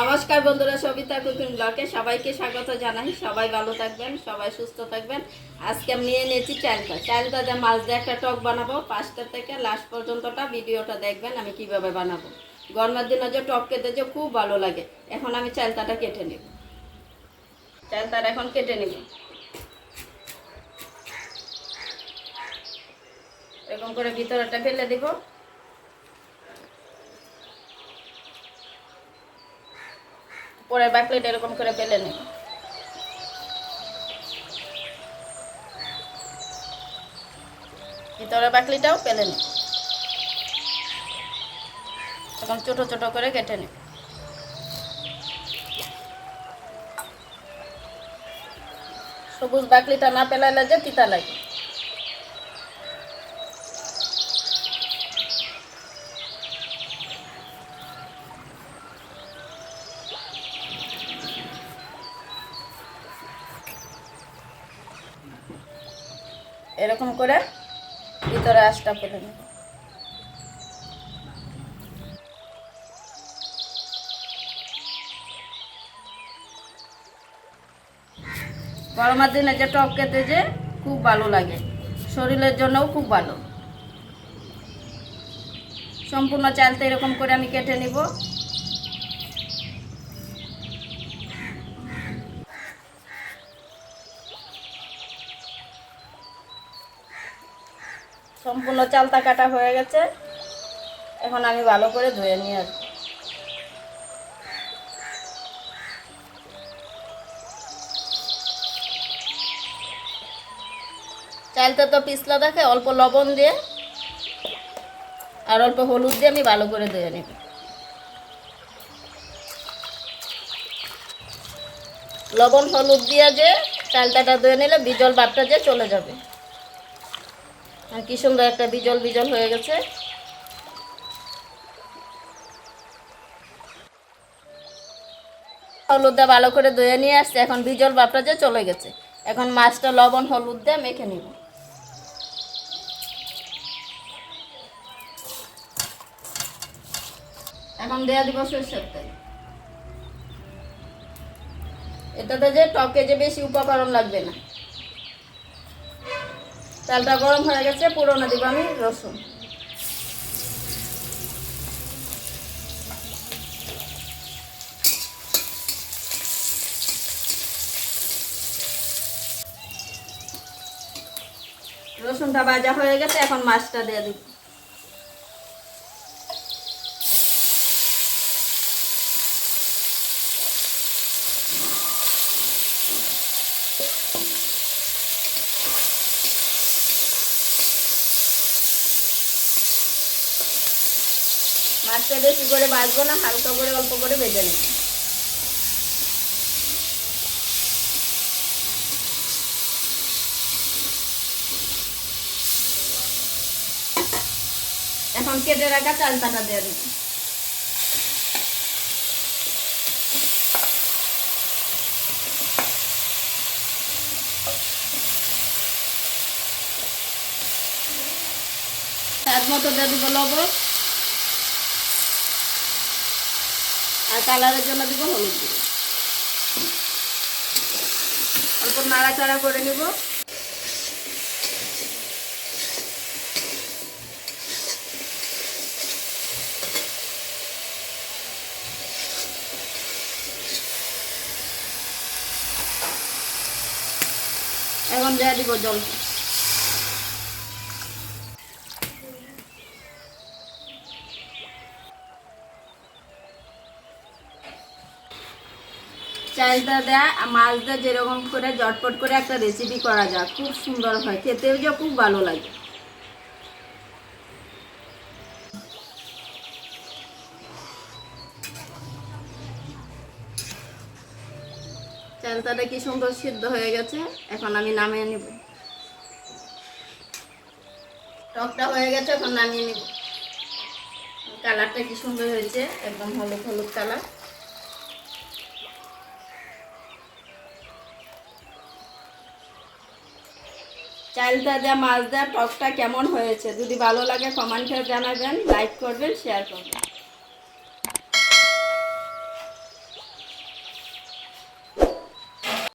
নমস্কার বন্ধুরা, সবিতা কুকিং ব্লকে সবাইকে স্বাগত জানাই। সবাই ভালো থাকবেন, সবাই সুস্থ থাকবেন। আজকে আমি নিয়ে নিয়েছি চালটা চালটা দিয়ে মাছ দিয়ে একটা টক বানাবো। পাঁচটা থেকে লাস্ট পর্যন্তটা ভিডিওটা দেখবেন আমি কীভাবে বানাবো। গরমের দিনে যে টক খেতে যে খুব ভালো লাগে। এখন আমি চালতাটা কেটে নেব। চালতাটা এখন কেটে নেব। এরকম করে ভিতরটা ফেলে দিব। পরের বাকলেট এরকম করে বেলে নেব ভিতরের বাকলিটাও পেলে নেব এখন ছোট ছোট করে কেটে নেব সবুজ বাকলিটা না পেলাইলে যে তিতা লাগে। এরকম করে ভিতরে আঁচটা ফেলে নেব। গরমের দিনে যে টক খেতে যে খুব ভালো লাগে। শরীরের জন্যও খুব ভালো। সম্পূর্ণ চালতে এরকম করে আমি কেটে নিব। সম্পূর্ণ চালতা কাটা হয়ে গেছে। এখন আমি ভালো করে ধুয়ে নিয়ে আসব। চালটা তো পিছলা থাকে অল্প লবণ দিয়ে আর অল্প হলুদ দিয়ে আমি ভালো করে ধুয়ে নেব। লবণ হলুদ দিয়ে যে চালটাটা ধুয়ে নিলে বিজল ভাবটা যে চলে যাবে। আর কি সুন্দর একটা বিজল বিজল হয়ে গেছে। হলুদ দিয়ে ভালো করে ধুয়ে নিয়ে আসছে। এখন বিজল বাপটা যে চলে গেছে। এখন মাছটা লবণ হলুদ দিয়ে মেখে নিব। এখন দেয়া দিব সরষের তেল। এটাতে যে টকে যে বেশি উপকরণ লাগবে না। তেলটা গরম হয়ে গেছে, পুরোনো দিব আমি রসুন। রসুনটা ভাজা হয়ে গেছে, এখন মাছটা দিয়ে দিব। মাছটা বেশি করে ভাজবো না, হালকা করে অল্প করে ভেজে নেব। এখন কেটে রাখা চালতাটা দিয়ে দিব স্বাদ মতো দিয়ে দিব লবণ। আর কালারের জন্য দিব হলুদ দিব অল্প নাড়াচাড়া করে নিব। এখন দেওয়া দিব জল। চালটা দেয়া, আর মাছ দিয়ে যেরকম করে জটপট করে একটা রেসিপি করা যায়, খুব সুন্দর হয়, খেতেও যে খুব ভালো লাগে। চালটাটা কি সুন্দর সিদ্ধ হয়ে গেছে, এখন আমি নামিয়ে নিব। টকটা হয়ে গেছে, এখন নামিয়ে নিব। কালারটা কি সুন্দর হয়েছে, একদম হলুদ হলুদ কালার। চালটা দেওয়া মাছ দেওয়া টকটা কেমন হয়েছে? যদি ভালো লাগে কমেন্টে জানাবেন লাইক করবেন শেয়ার করবেন।